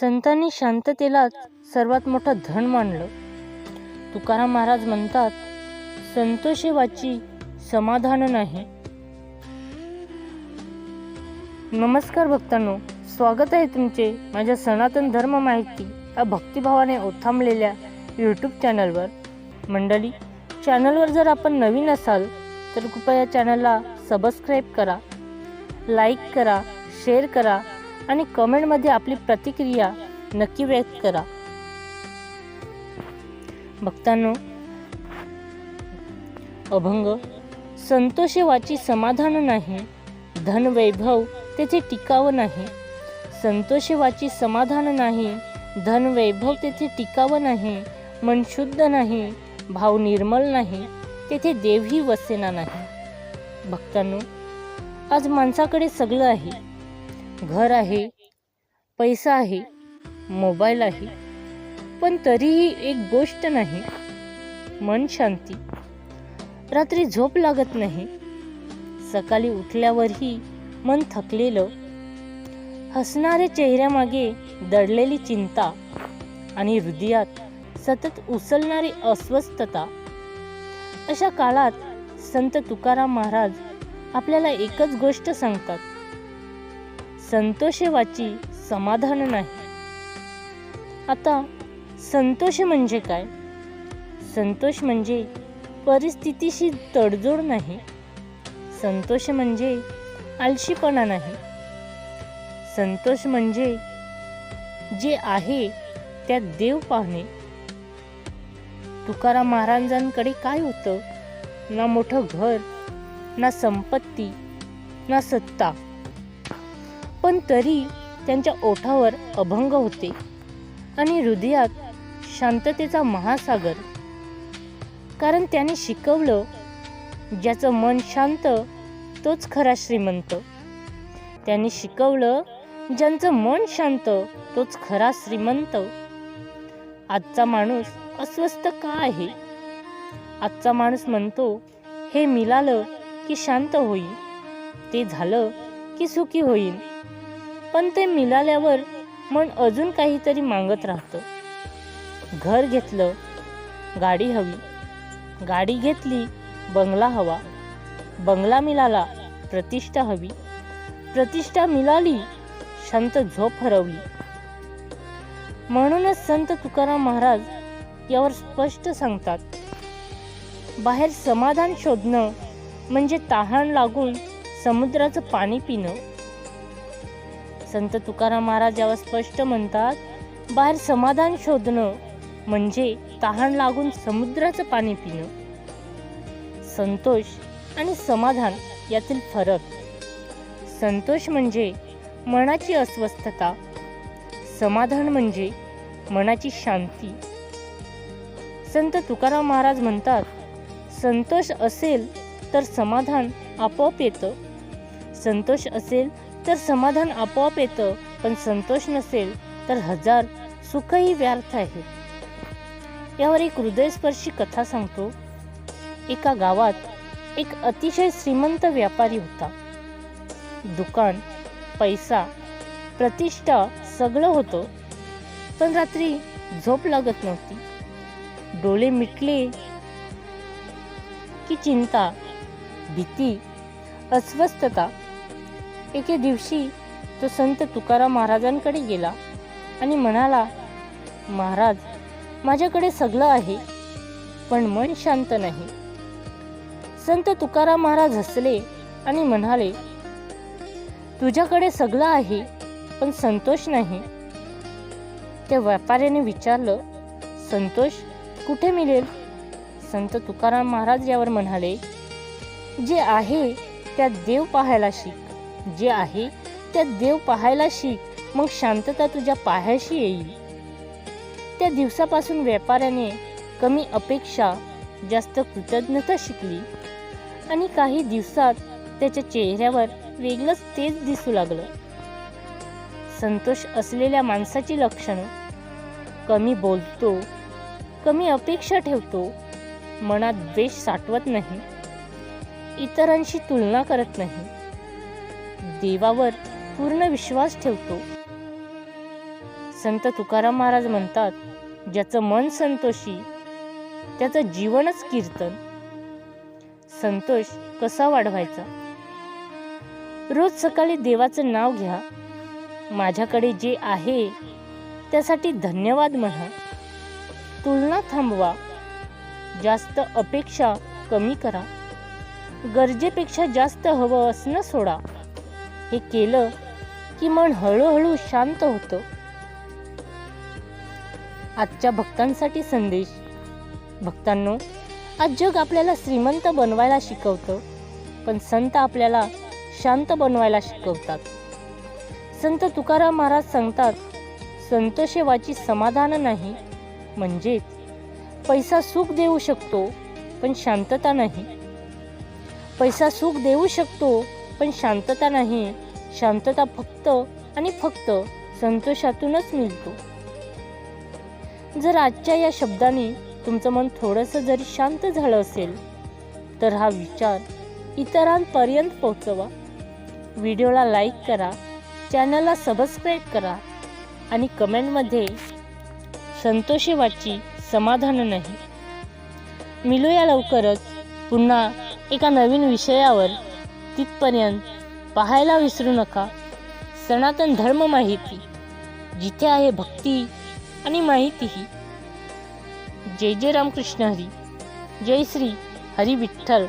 संतांनी शांततेलाच सर्वात मोठं धन मानलं. तुकाराम महाराज म्हणतात संतोषेवाची समाधान नाही. नमस्कार भक्तांनो स्वागत आहे तुमचे माझ्या सनातन धर्म माहिती या भक्तिभावाने ओथांबलेल्या यूट्यूब चॅनलवर मंडळी चॅनलवर जर आपण नवीन असाल तर कृपया चॅनलला सबस्क्राईब करा लाईक करा शेअर करा आणि कमेंटमध्ये आपली प्रतिक्रिया नक्की व्यक्त करा. भक्तांनो अभंग संतोषवाची समाधान नाही धन वैभव तेथे टिकावं नाही. संतोषवाची समाधान नाही धन वैभव तेथे टिकावं नाही मन शुद्ध नाही भाव निर्मल नाही तेथे देवही वसेना नाही. भक्तांनो आज माणसाकडे सगळं आहे. घर आहे पैसा आहे मोबाईल आहे पण तरीही एक गोष्ट नाही. मन शांती. रात्री झोप लागत नाही. सकाळी उठल्यावरही मन थकलेलं. हसणाऱ्या चेहऱ्यामागे दडलेली चिंता आणि हृदयात सतत उसळणारी अस्वस्थता. अशा काळात संत तुकाराम महाराज आपल्याला एकच गोष्ट सांगतात. संतोषेवाची समाधान नाही. आता संतोष म्हणजे काय? संतोष म्हणजे परिस्थितीशी तडजोड नाही. संतोष म्हणजे आलशीपणा नाही. संतोष म्हणजे जे आहे त्यात देव पाहणे. तुकाराम महाराजांकडे काय होतं? ना मोठं घर ना संपत्ती ना सत्ता. पण तरी त्यांच्या ओठावर अभंग होते आणि हृदयात शांततेचा महासागर. कारण त्याने शिकवलं ज्याचं मन शांत तोच खरा श्रीमंत. त्यांनी शिकवलं ज्यांचं मन शांत तोच खरा श्रीमंत. आजचा माणूस अस्वस्थ का आहे? आजचा माणूस म्हणतो हे मिळालं की शांत होईल ते झालं की सुखी होईल पण ते मिळाल्यावर मन अजून काहीतरी मागत राहतं. घर घेतलं गाडी हवी. गाडी घेतली बंगला हवा. बंगला मिळाला प्रतिष्ठा हवी. प्रतिष्ठा मिळाली शांत झोप हरवली. म्हणूनच संत तुकाराम महाराज यावर स्पष्ट सांगतात बाहेर समाधान शोधणं म्हणजे तहान लागून समुद्राचं पाणी पिणं. संत तुकाराम महाराज यावर स्पष्ट म्हणतात बाहेर समाधान शोधणं म्हणजे तहान लागून समुद्राचं पाणी पिणं. संतोष आणि समाधान यातील फरक. संतोष म्हणजे मनाची अस्वस्थता. समाधान म्हणजे मनाची शांती. संत तुकाराम महाराज म्हणतात संतोष असेल तर समाधान आपोआप येतं. संतोष असेल तर समाधान आपोआप येतं पण संतोष नसेल तर हजार सुखही व्यर्थ आहे. यावर एक हृदयस्पर्शी कथा सांगतो. एका गावात एक अतिशय श्रीमंत व्यापारी होता. दुकान पैसा प्रतिष्ठा सगळं होतं पण रात्री झोप लागत नव्हती. डोळे मिटले की चिंता भीती अस्वस्थता एके दिवशी तो संत तुकाराम महाराजांकडे गेला आणि म्हणाला महाराज माझ्याकडे सगळं आहे पण मन शांत नाही. संत तुकाराम महाराज हसले आणि म्हणाले तुझ्याकडे सगळं आहे पण संतोष नाही. त्या व्यापाऱ्याने विचारलं संतोष कुठे मिळेल? संत तुकाराम महाराज यावर म्हणाले जे आहे त्यात देव पाहायला शिक. जे आहे त्या देव पाहायला शिक मग शांतता तुझ्या पायाशी येईल. त्या दिवसापासून व्यापाऱ्याने कमी अपेक्षा जास्त कृतज्ञता शिकली आणि काही दिवसात त्याच्या चेहऱ्यावर वेगळंच तेज दिसू लागलं. संतोष असलेल्या माणसाची लक्षणं कमी बोलतो कमी अपेक्षा ठेवतो मनात द्वेष साठवत नाही इतरांशी तुलना करत नाही. देवावर पूर्ण विश्वास ठेवतो. संत तुकाराम महाराज म्हणतात ज्याचं मन संतोषी त्याचं जीवनच कीर्तन. संतोष कसा वाढवायचा? रोज सकाळी देवाचं नाव घ्या. माझ्याकडे जे आहे त्यासाठी धन्यवाद म्हणा. तुलना थांबवा. जास्त अपेक्षा कमी करा. गरजेपेक्षा जास्त हवं असणं सोडा. हे केलं की मन हळूहळू शांत होतं. आजच्या भक्तांसाठी संदेश. भक्तांनो आज जग आपल्याला श्रीमंत बनवायला शिकवतं पण संत आपल्याला शांत बनवायला शिकवतात. संत तुकाराम महाराज सांगतात संतोषेवाची समाधान नाही म्हणजेच पैसा सुख देऊ शकतो पण शांतता नाही. पैसा सुख देऊ शकतो पण शांतता नाही. शांतता फक्त आणि फक्त संतोषातूनच मिळतो. जर आजच्या या शब्दाने तुमचं मन थोडंसं जरी शांत झालं असेल तर हा विचार इतरांपर्यंत पोहोचवा. व्हिडिओला लाईक करा चॅनलला सबस्क्राईब करा आणि कमेंटमध्ये संतोषेवाची समाधान नाही. मिळूया लवकरच पुन्हा एका नवीन विषयावर. तिथपर्यंत पाहायला विसरू नका. सनातन धर्म माहिती जिथे आहे भक्ती आणि माहितीही. जय जय रामकृष्ण हरी. जय श्री हरी विठ्ठल.